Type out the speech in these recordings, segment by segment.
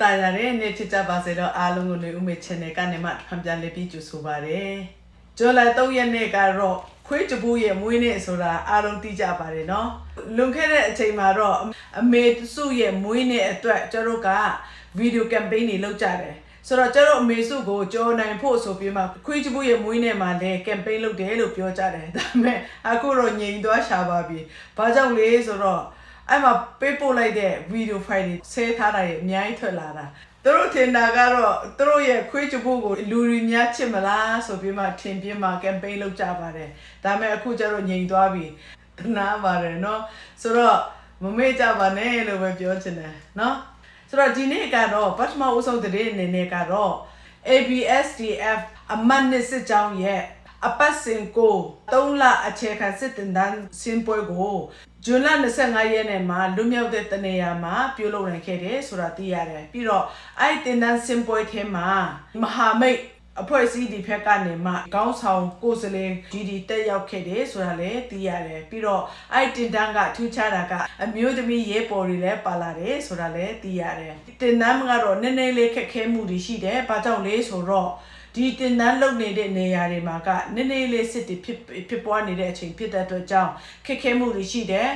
တာရတဲ့နေ့ချစ်ကြပါစေတော့အားလုံးကိုနေဦးမေ channel ကနေမှဖန်ပြန်လေးပြီးကြိုဆိုပါရစေ။ဇွန်လ3ရက်နေ့ကတော့ခွေးတပူရဲ့မွေးနေ့ဆိုတာအားလုံးသိကြပါတယ်နော်။လွန်ခဲ့တဲ့အချိန်မှာတော့အမေစုရဲ့မွေးနေ့အတွက်ကျတို့ကဗီဒီယိုကမ်ပိန်းတွေလုပ်ကြတယ်။ဆိုတော့ကျတို့အမေစုကိုကြော်နိုင်ဖို့ဆိုပြီးမှခွေးတပူရဲ့မွေးနေ့မှာလည်းကမ်ပိန်းလုပ်တယ်လို့ပြောကြတယ်။ဒါပေမဲ့အခုတော့ငြိမ်သွားရှာပါပြီ။ဘာကြောင့်လဲဆိုတော့ အဲ့မှာပေးပို့လိုက်တဲ့ဗီဒီယိုဖိုင်တွေဆဲထားတာတွေအများကြီးထွက်လာတာသူတို့ထင်တာကတော့သူတို့ရဲ့ခွေးချဖို့ကိုလူတွေများချစ်မလားဆိုပြီးမှထင်ပြင်းမှကမ်ပိန်းလုပ်ကြပါတယ်ဒါပေမဲ့အခုကျတော့ငြိမ်သွားပြီတနာပါတယ်เนาะဆိုတော့မမေ့ကြပါနဲ့လို့ပဲပြောချင်တယ်เนาะဆိုတော့ဒီနေ့ကတော့ပထမဦးဆုံးသတင်းအနေနဲ့ကတော့ ABSDF အမတ်နှစ်စစ်ကြောင်းရဲ့အပတ်စဉ်ကို3လအခြေခံစစ်တင်တန်းစင်ပွဲကို ဇွန်လ25ရက်နေ့မှာလွတ်မြောက်တဲ့တနေရာမှာပြုလုပ်နိုင်ခဲ့တယ်ဆိုတာသိရတယ်ပြီးတော့အဲ့ဒီတင်တန်းစင်ပွဲထဲမှာမဟာမိတ်အဖွဲ့အစည်းဒီဘက်ကနေမှကောင်းဆောင်ကိုယ်စလင်ဒီဒီတက်ရောက်ခဲ့တယ်ဆိုတာလည်းသိရတယ်ပြီးတော့အဲ့ဒီတင်တန်းကထူးခြားတာကအမျိုးသမီးရဲပေါ်တွေလည်းပါလာတယ်ဆိုတာလည်းသိရတယ်တင်တန်းကတော့နည်းနည်းလေးခက်ခဲမှုတွေရှိတယ်ဘာကြောင့်လဲဆိုတော့ ဒီတင်တန်းလုံနေတဲ့နေရာတွေမှာကနည်းနည်းလေးစစ်တွေဖြစ်ဖြစ်ပွားနေတဲ့အချိန်ဖြစ်တဲ့အတွက်ကြောင့်ခက်ခဲမှုတွေရှိတယ်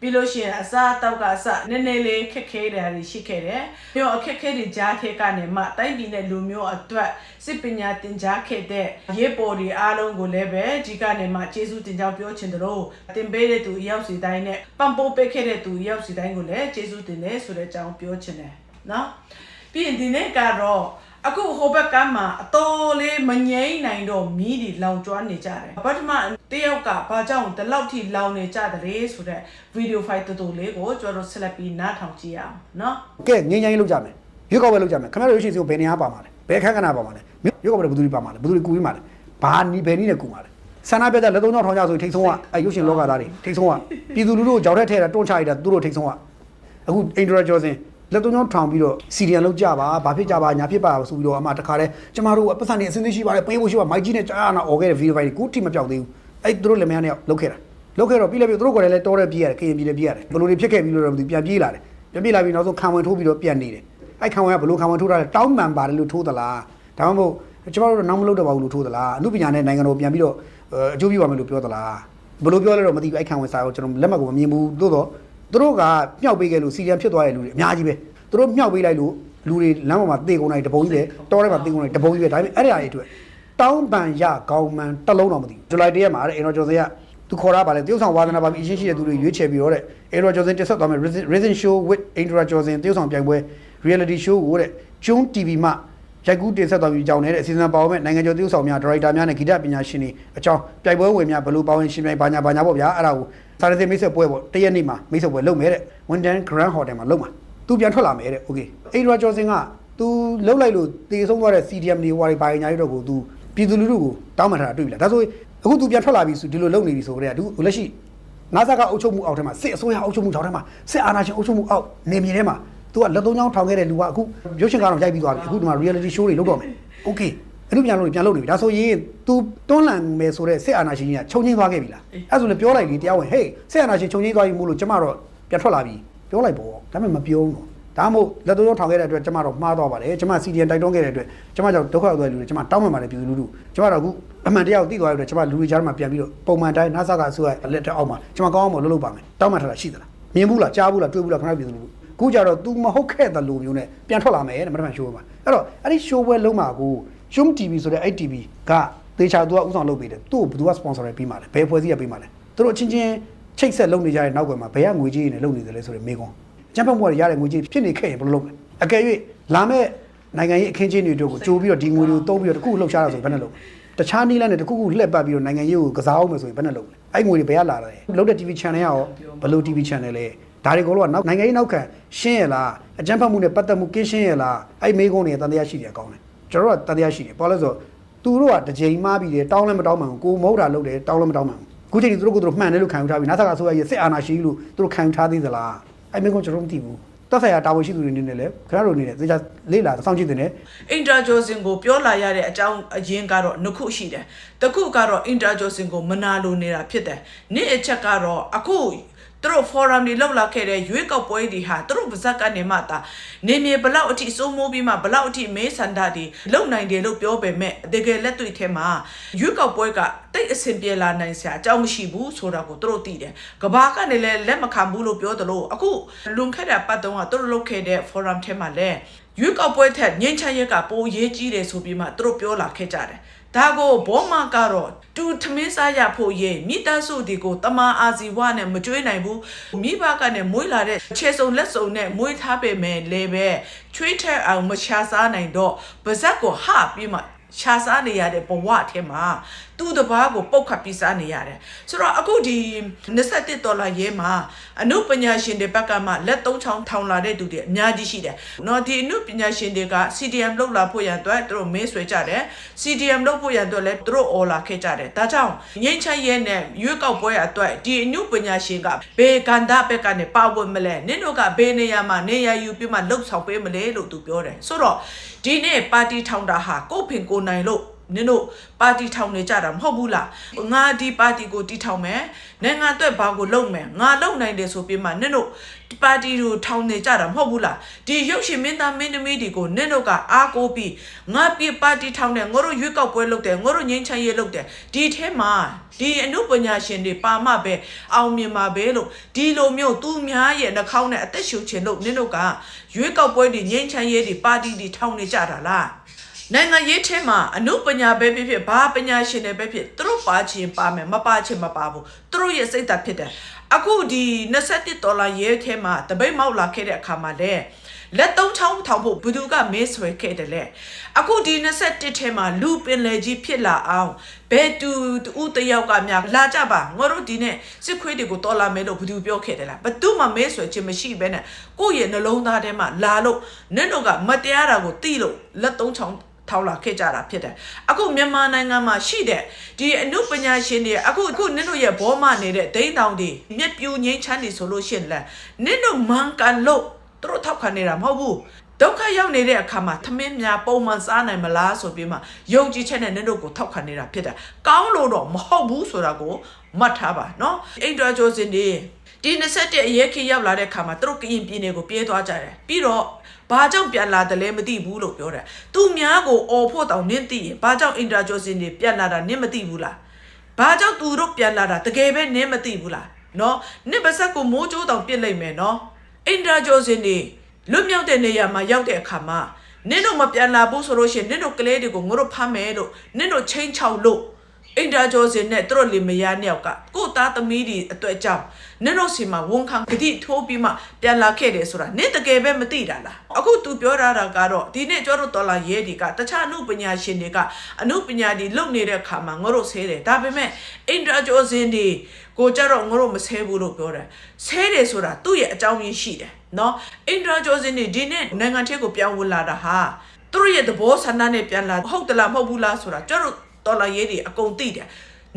ပြီးလို့ရှိရင်အစားအသောက်ကအစနည်းနည်းလေးခက်ခဲတာတွေရှိခဲ့တယ်။ပြီးတော့အခက်ခဲတွေကြားထဲကနေမှတိုင်းပြည်နဲ့လူမျိုးအတွက်စစ်ပညာသင်ကြားခဲ့တဲ့ရေပေါ်တွေအားလုံးကိုလည်းပဲဒီကနေမှကျေးဇူးတင်ကြောင်းပြောချင်တယ်လို့တင်ပေးတဲ့သူအရောက်စီတိုင်းနဲ့ပံပိုးပေးခဲ့တဲ့သူအရောက်စီတိုင်းကိုလည်းကျေးဇူးတင်တယ်ဆိုတဲ့အကြောင်းပြောချင်တယ်နော်။ပြီးရင်ဒီနေ့ကတော့ အခုဟိုဘက်ကမှအတော်လေးမငြိမ့်နိုင်တော့မီးတွေလောင်ကျွမ်းနေကြတယ်ပထမတယောက်ကဘာကြောင့်ဒီလောက်ထိလောင်နေကြတယ်လဲဆိုတော့ဗီဒီယိုဖိုင်တူတူလေးကိုကျွန်တော်တို့ဆက်လက်ပြီးနားထောင်ကြည့်ရအောင်နော်ကဲငင်းငိုင်းလုပ်ကြမယ်ရွက်ကောက်ပဲလုပ်ကြမယ်ခင်ဗျားတို့ရွှေစီကိုဘယ်နေရာပါမှာလဲဘယ်ခက်ခဏပါမှာလဲရွက်ကောက်ပဲဘယ်သူတွေပါမှာလဲဘယ်သူတွေကူပြီးမှာလဲဘာနီဘယ်နီးနဲ့ကူမှာလဲဆန္ဒပြတဲ့လက်သုံးချောင်းထောင်ကြဆိုရင်ထိတ်ဆုံးကအဲရုပ်ရှင်လောကသားတွေထိတ်ဆုံးကပြည်သူလူထုကိုကြောက်တဲ့ထဲတာတွန်းချရတာသူတို့ထိတ်ဆုံးကအခုအင်ဒရာကျော်စင် လက်သုံးချောင်းထောင်ပြီးတော့စီရီယံလောက်ကြပါဘာဖြစ်ကြပါညာဖြစ်ပါဆိုပြီးတော့အမှတခါတည်းကျမတို့ပတ်စံနေအစင်းသိရှိပါတယ်ပေးဖို့ရှိပါမိုက်ကြီးနဲ့ကြားနာអော်ခဲ့တဲ့ဗီဒီယိုဖိုင်ကိုထိမပြောက်သေးဘူးအဲ့သူတို့လက်မယားနဲ့လောက်ခဲ့တာလောက်ခဲ့တော့ပြီးလည်းပြီးသူတို့ကိုယ်လည်းတော်တဲ့ပြေးရတယ်ကရင်ပြည်လည်းပြေးရတယ်ဘယ်လိုတွေဖြစ်ခဲ့ပြီးလို့တော့မသိပြန်ပြေးလာတယ်ပြန်ပြေးလာပြီးနောက်ဆုံးခံဝင်ထိုးပြီးတော့ပြန်နေတယ်အဲ့ခံဝင်ကဘလို့ခံဝင်ထိုးတာလဲတောင်းပန်ပါတယ်လို့ထိုးသလားဒါမှမဟုတ်ကျွန်တော်တို့နောက်မလုပ်တော့ပါဘူးလို့ထိုးသလားအမှုပညာနဲ့နိုင်ငံတော်ပြန်ပြီးတော့အကျိုးပြုပါမယ်လို့ပြောသလားဘလို့ပြောလဲတော့မသိဘူးအဲ့ခံဝင်စာကိုကျွန်တော်လက်မှတ်ကိုမမြင်ဘူးသို့တော့ သူတို့ကမြောက်ပေးခဲ့လို့စီရီယံဖြစ်သွားတဲ့လူတွေအများကြီးပဲသူတို့မြောက်ပေးလိုက်လို့လူတွေလမ်းပေါ်မှာတေကုန်လိုက်တပုံကြီးပဲတောထဲမှာတေကုန်လိုက်တပုံကြီးပဲဒါပေမဲ့အဲ့ဒီအရာတွေအတွက်တောင်းပန်ရကောင်းမှန်တစ်လုံးတော့မသိဘူးဇူလိုင်တရက်မှာအဲ့အင်တော်ကျော်စင်ကသူခေါ်တာပါလေတရုတ်ဆောင်ဝါသနာပါပြီးအရှင်းရှိတဲ့သူတွေရွေးချယ်ပြီးတော့တဲ့အင်တော်ကျော်စင်တက်ဆက်သွားမယ် Risen Show with အင်တော်ကျော်စင်တရုတ်ဆောင်ပြိုင်ပွဲ reality show ကိုတဲ့ကျုံး TV မှာ ရိုက်ကူးတင်ဆက်သွားပြီးကြောင်းနေတဲ့အစီအစဉ်ပါဝင်မဲ့နိုင်ငံကျော်သရုပ်ဆောင်များဒါရိုက်တာများနဲ့ဂီတပညာရှင်တွေအကြောင်းပြိုင်ပွဲဝင်များဘယ်လိုပါဝင်ရှင်ပြိုင်ဘာညာဘာညာပေါ့ဗျာအဲ့ဒါကိုစာရသေးမိတ်ဆက်ပွဲပေါ့တရက်နေ့မှာမိတ်ဆက်ပွဲလုပ်မယ်တဲ့ Windan Grand Hotel မှာလုပ်မှာသူပြန်ထွက်လာမယ်တဲ့ okay အိဒရာကျော်စင်က तू လှုပ်လိုက်လို့တေဆုံးသွားတဲ့ CDM တွေဟွာတွေဘာညာတွေတော့ကို तू ပြည်သူလူထုကိုတောင်းပန်ထားတာတွေ့ပြီလားဒါဆိုအခု तू ပြန်ထွက်လာပြီဆိုဒီလိုလုပ်နေပြီဆိုကြတဲ့က तू လက်ရှိနာဆာကအုပ်ချုပ်မှုအောက်ထဲမှာစစ်အစိုးရအုပ်ချုပ်မှုထောင်ထဲမှာစစ်အာဏာရှင်အုပ်ချုပ်မှုအောက်နေမြေထဲမှာ तू ကလက်သုံးချောင်းထောင်ခဲ့တဲ့လူကအခုရုပ်ရှင်ကားတော့ရိုက်ပြီးသွားပြီအခုဒီမှာ reality show တွေလုပ်တော့မယ် okay အဲ့လိုပြန်လုပ်နေပြန်လုပ်နေပြီဒါဆိုရင် तू တွန်းလှန်မယ်ဆိုတဲ့စစ်အာဏာရှင်ကြီးကခြုံငိမ့်သွားခဲ့ပြီလားအဲ့ဆိုလည်းပြောလိုက်လေတရားဝင် hey စစ်အာဏာရှင်ခြုံငိမ့်သွားပြီမို့လို့ကျမတော့ပြန်ထွက်လာပြီပြောလိုက်ပေါ့ဒါပေမဲ့မပြောဘူးတော့ဒါမှမဟုတ်လက်သုံးချောင်းထောင်ခဲ့တဲ့အတွက်ကျမတော့မှားသွားပါတယ်ကျမ CDN တိုက်တွန်းခဲ့တဲ့အတွက်ကျမကြောင့်ဒုက္ခရောက်သွားတဲ့လူတွေကျမတောင်းပန်ပါတယ်ပြည်သူလူထုကျမတော့အခုအမှန်တရားကိုသိသွားတဲ့အတွက်ကျမလူတွေကြားမှာပြန်ပြီးတော့ပုံမှန်တိုင်းနာဆာကအစိုးရလက်ထက်အောက်မှာကျမကောင်းအောင်မလုပ်လို့ပါမယ်တောင်းပန်ထားတာရှိသလားမြင်ဘူးလားကြားဘူးလားတွေ့ဘူးလားခဏပြည်သူလူထု ခုကြတော့ तू မဟုတ်ခဲ့တဲ့လူမျိုးနဲ့ပြန်ထွက်လာမယ်တဲ့မထမှန်ရှိုးမှာအဲ့တော့အဲ့ဒီ show ပွဲလုံးမှာကို Zoom TV ဆိုတဲ့အဲ့ TV ကတေချာသူကဥဆောင်လုပ်ပေးတယ်သူ့ကိုဘယ်သူက sponsor ရပေးမှာလဲဘယ်ဖွဲ့စည်းရပေးမှာလဲသူတို့အချင်းချင်းချိတ်ဆက်လုပ်နေကြတဲ့နောက်ွယ်မှာဘယ်ကငွေကြေးတွေနဲ့လုပ်နေတယ်လဲဆိုတဲ့မေးခွန်းအချမ်းဖတ်မှုရရတဲ့ငွေကြေးဖြစ်နေခဲ့ရင်ဘယ်လိုလုပ်လဲအကယ်၍လာမဲ့နိုင်ငံရေးအခင်းချင်းတွေတို့ကိုကြိုးပြီးတော့ဒီငွေတွေကိုတုံးပြီးတော့တခုလှုပ်ရှားတာဆိုရင်ဘယ်နဲ့လုပ်တခြားနည်းလမ်းနဲ့တခုခုလှည့်ပတ်ပြီးတော့နိုင်ငံရေးကိုကစားအောင်မယ်ဆိုရင်ဘယ်နဲ့လုပ်လဲအဲ့ငွေတွေဘယ်ကလာတယ်လုပ်တဲ့ TV channel ရောဘယ်လို TV channel လဲ ဒါတွေကတော့နောက်နိုင်ငံရေးနောက်ခံရှင်းရလားအကြမ်းဖက်မှုနဲ့ပတ်သက်မှုကင်းရှင်းရလားအဲ့မေးခွန်းတွေတန်တရားရှိတယ်အကောင်းတယ်ကျွန်တော်တို့ကတန်တရားရှိတယ်ဘာလို့လဲဆိုတော့သူတို့ကတစ်ချိန်မှားပြီးတယ်တောင်းလည်းမတောင်းမှန်ဘူးကိုမဟုတ်တာလုပ်တယ်တောင်းလည်းမတောင်းမှန်ဘူးခုချိန်ဒီသူတို့ကိုသူတို့မှန်တယ်လို့ခံယူထားပြီးနာသကအစိုးရရဲ့စစ်အာဏာရှင်လို့သူတို့ခံယူထားသေးသလားအဲ့မေးခွန်းကျွန်တော်မသိဘူးတက်ဆိုင်ရာတာဝန်ရှိသူတွေအနေနဲ့လည်းခင်ဗျားတို့အနေနဲ့သေချာလေ့လာစောင့်ကြည့်တဲ့အင်တာဂျိုစင်ကိုပြောလာရတဲ့အကြောင်းအရင်းကတော့နှစ်ခုရှိတယ်။တစ်ခုကတော့အင်တာဂျိုစင်ကိုမနာလိုနေတာဖြစ်တယ်။နေ့အချက်ကတော့အခု သူတို့ forum တွေလောက်လာခဲ့တဲ့ရွေးကောက်ပွဲတွေဟာသူတို့ပါဇက်ကနေမှသာနေမြေဘလောက်အထိစိုးမိုးပြီးမှဘလောက်အထိမဲဆန္ဒတွေလုံနိုင်တယ်လို့ပြောပေမဲ့တကယ်လက်တွေ့ထဲမှာရွေးကောက်ပွဲကတိတ်အဆင်ပြေလာနိုင်စရာအကြောင်းမရှိဘူးဆိုတာကိုသူတို့သိတယ်။ကဘာကနေလည်းလက်မခံဘူးလို့ပြောတယ်လို့အခုလွန်ခဲ့တဲ့ပတ်တုန်းကသူတို့လုပ်ခဲ့တဲ့ forum ထဲမှာလည်းရွေးကောက်ပွဲထက်ငင်းချမ်းရက်ကပိုရေးကြီးတယ်ဆိုပြီးမှသူတို့ပြောလာခဲ့ကြတယ်။ ဒါကိုဘောမကတော့တူထမင်းစားရဖို့ရေမိသားစုဒီကိုတမန်အာဇီဝနဲ့မကြွေးနိုင်ဘူးမိဘကနဲ့မွေးလာတဲ့ခြေစုံလက်စုံနဲ့မွေးထားပေမဲ့လေပဲချွေးထက်အောင်မချစားနိုင်တော့ပါဇက်ကိုဟပြီးမှရှားစားနေရတဲ့ဘဝအထက်မှာ သူ့တပားကိုပုတ်ခတ်ပြီးစားနေရတယ်ဆိုတော့အခုဒီ21ဒေါ်လာရဲမှာအနုပညာရှင်တွေဘက်ကမှလက်သုံးချောင်းထောင်လာတဲ့သူတွေအများကြီးရှိတယ်။နော်ဒီအနုပညာရှင်တွေက CDM လောက်လာဖို့ရန်အတွက်သူတို့မေးဆွဲကြတယ်။ CDM လောက်ဖို့ရန်အတွက်လည်းသူတို့အော်လာခဲ့ကြတယ်။ဒါကြောင့်ငိမ့်ချရဲနဲ့ရွေးကောက်ပွဲအတွက်ဒီအနုပညာရှင်ကဘယ်ကန္တာဘက်ကနေပါဝင်မလဲ။နင်တို့ကဘယ်နေရာမှာနေရာယူပြီးမှလှုပ်ဆောင်ပေးမလဲလို့သူပြောတယ်။ဆိုတော့ဒီနေ့ပါတီထောင်တာဟာကိုယ့်ဖင်ကိုယ်နိုင်လို့ နင်တို့ပါတီထောင်နေကြတာမဟုတ်ဘူးလားငါဒီပါတီကိုတီထောင်မယ်နိုင်ငံအတွက်ဘာကိုလုပ်မယ်ငါလုပ်နိုင်တယ်ဆိုပြီးမှနင်တို့ပါတီကိုထောင်နေကြတာမဟုတ်ဘူးလားဒီရုပ်ရှင်မင်းသားမင်းသမီးတွေကိုနင်တို့ကအားကိုးပြီးငါပြပါတီထောင်တယ်ငါတို့ရွေးကောက်ပွဲလုပ်တယ်ငါတို့ငင်းချမ်းရေးလုပ်တယ်ဒီထဲမှာဒီအမှုပညာရှင်တွေပါမှပဲအောင်မြင်မှာပဲလို့ဒီလိုမျိုးသူများရဲ့နှာခေါင်းနဲ့အသက်ရှူခြင်းလို့နင်တို့ကရွေးကောက်ပွဲတွေငင်းချမ်းရေးတွေပါတီတွေထောင်နေကြတာလား နိုင်ငံရေးထဲမှာအနုပညာပဲဖြစ်ဖြစ်ဘာပညာရှင်တွေပဲဖြစ်သူတို့ပါခြင်းပါမယ်မပါခြင်းမပါဘူးသူတို့ရဲ့စိတ်ဓာတ်ဖြစ်တယ်အခုဒီ21ဒေါ်လာရဲထဲမှာတပိတ်မောက်လာခဲ့တဲ့အခါမှာလေလက်သုံးချောင်းထောင်ဖို့ဘယ်သူကမေးဆွဲခဲ့တယ်လဲအခုဒီ21ထဲမှာလူပင်လေကြီးဖြစ်လာအောင်ဘယ်သူတူတယောက်ကများလာကြပါငါတို့ဒီနေ့စစ်ခွေးတွေကိုတော်လာမယ်လို့ဘယ်သူပြောခဲ့တယ်လားဘယ်သူမှမေးဆွဲခြင်းမရှိဘဲနဲ့ကိုယ့်ရဲ့နှလုံးသားထဲမှာလာလို့နင့်တို့ကမတရားတာကိုသိလို့လက်သုံးချောင်း ထောက်လာခဲ့ကြတာဖြစ်တယ်အခုမြန်မာနိုင်ငံမှာရှိတဲ့ဒီအမှုပညာရှင်တွေအခုအခုနင်တို့ရဲ့ဘောမနေတဲ့ဒိန်းတောင်တွေမြက်ပြူငိမ့်ချမ်းနေဆိုလို့ရှရင်လဲနင်တို့မန်ကန်လို့သူတို့ထောက်ခံနေတာမဟုတ်ဘူးဒုက္ခရောက်နေတဲ့အခါမှာသမင်းများပုံမှန်စားနိုင်မလားဆိုပြီးမှယုံကြည်ချက်နဲ့နင်တို့ကိုထောက်ခံနေတာဖြစ်တယ်ကောင်းလို့တော့မဟုတ်ဘူးဆိုတာကိုမှတ်ထားပါနော်အိန္ဒြာကျော်စင်ဒီ ဒီ21အရေးခေတ်ရောက်လာတဲ့အခါမှာသူတို့ကရင်ပြည်နယ်ကိုပြေးသွားကြတယ်ပြီးတော့ဘာကြောင့်ပြန်လာတယ်လဲမသိဘူးလို့ပြောတယ်။သူများကိုអော်ဖို့တောင်နင်းသိရင်ဘာကြောင့်အင်တာဂျိုစင်တွေပြန်လာတာနင်းမသိဘူးလား။ဘာကြောင့်သူတို့ပြန်လာတာတကယ်ပဲနင်းမသိဘူးလား။နော်။နင့်ပါဆက်ကိုမိုးကြိုးတောင်ပြစ်လိုက်မယ်နော်။အင်တာဂျိုစင်တွေလွတ်မြောက်တဲ့နေရာမှာရောက်တဲ့အခါမှာနင့်တို့မပြန်လာဘူးဆိုလို့ရှိရင်နင့်တို့ကလေးတွေကိုငါတို့ဖမ်းမယ်လို့နင့်တို့ချင်းချောက်လို့ အင်တာဂျိုစင်နဲ့သူတို့လင်မယားနှစ်ယောက်ကကို့သားသမီးတွေအတွက်ကြောင့်နင်တို့စီမှာဝန်ခံဂတိထိုးပြီးမှပြန်လာခဲ့တယ်ဆိုတာနင်တကယ်ပဲမသိတာလားအခု तू ပြောတာကတော့ဒီနေ့ကျောတို့တော်လာရဲဒီကတခြားအမှုပညာရှင်တွေကအမှုပညာတွေလုပ်နေတဲ့အခါမှာငါတို့ဆဲတယ်ဒါပေမဲ့အင်တာဂျိုစင်တွေကိုကြတော့ငါတို့မဆဲဘူးလို့ပြောတယ်ဆဲတယ်ဆိုတာသူ့ရဲ့အကြောင်းရင်းရှိတယ်နော်အင်တာဂျိုစင်တွေဒီနေ့နိုင်ငံထဲကိုပြောင်းဝင်လာတာဟာသူတို့ရဲ့သဘောဆန္ဒနဲ့ပြန်လာဟုတ်တလားမဟုတ်ဘူးလားဆိုတာကျတို့ ဒေါ်လာရေးတွေအကုန်သိတယ်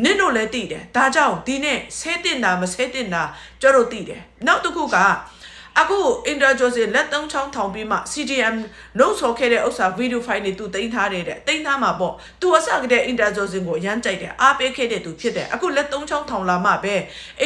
နင့်တို့လည်းသိတယ်ဒါကြောင့်ဒီနေ့ဆဲတင်တာမဆဲတင်တာကျတို့သိတယ်နောက်တစ်ခုကအခု interjose လက်သုံးချောင်းထောင်ပြီးမှ CDM လုံးဆော်ခဲ့တဲ့ဥစ္စာ video file တွေသူတင်ထားတယ်တဲ့တင်ထားမှာပေါ့သူအစကတည်း interjose ကိုရမ်းကြိုက်တယ်အားပေးခဲ့တဲ့သူဖြစ်တယ်အခုလက်သုံးချောင်းထောင်လာမှပဲ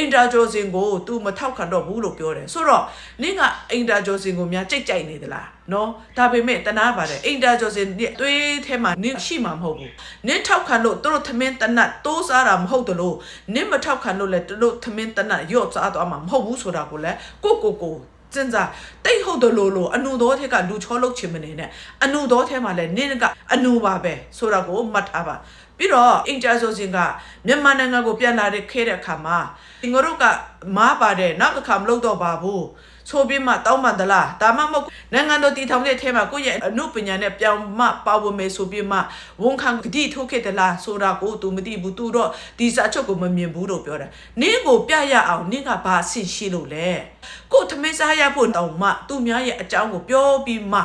interjose ကို तू မထောက်ခံတော့ဘူးလို့ပြောတယ်ဆိုတော့နင့်က interjose ကိုများကြိတ်ကြိုက်နေသလား နော်ဒါပေမဲ့တနာပါတယ် interjose နဲ့သွေးထဲမှာနင့်ရှိမှာမဟုတ်ဘူးနင့်ထောက်ခံလို့သူတို့သမင်းတနတ်တိုးစားတာမဟုတ်တယ်လို့နင့်မထောက်ခံလို့လည်းသူတို့သမင်းတနတ်ရော့စားသွားမှာမဟုတ်ဘူးဆိုတာကိုလည်းကိုကိုကိုစဉ်းစားတိတ်ဟုတ်တယ်လို့လို့အနုတော်ထက်ကလူချောလုတ်ချင်မနေနဲ့အနုတော်ထဲမှာလည်းနင့်ကအနုပါပဲဆိုတာကိုမှတ်ထားပါပြီးတော့အင်ဂျာဆိုစင်ကမြန်မာနိုင်ငံကိုပြန်လာတဲ့ခဲတဲ့အခါမှာငါတို့ကမားပါတယ်နောက်တစ်ခါမလုပ်တော့ပါဘူး ဆိုပြီးမှတောင်းပန်သလားဒါမှမဟုတ်နိုင်ငံတော်တည်ထောင်တဲ့အထဲမှာကိုယ့်ရဲ့အမှုပညာနဲ့ပြောင်းမှပါဝင်မယ်ဆိုပြီးမှဝန်ခံဂတိထုတ်ခဲ့သလားဆိုတာကို तू မသိဘူး तू တော့ဒီစာချုပ်ကိုမမြင်ဘူးလို့ပြောတယ်နင်းကိုပြရအောင်နင်းကဘာအဆင့်ရှိလို့လဲ ကို့သမင်းစားရဖို့တောင်မှသူများရဲ့အကြောင်းကိုပြောပြီးမှ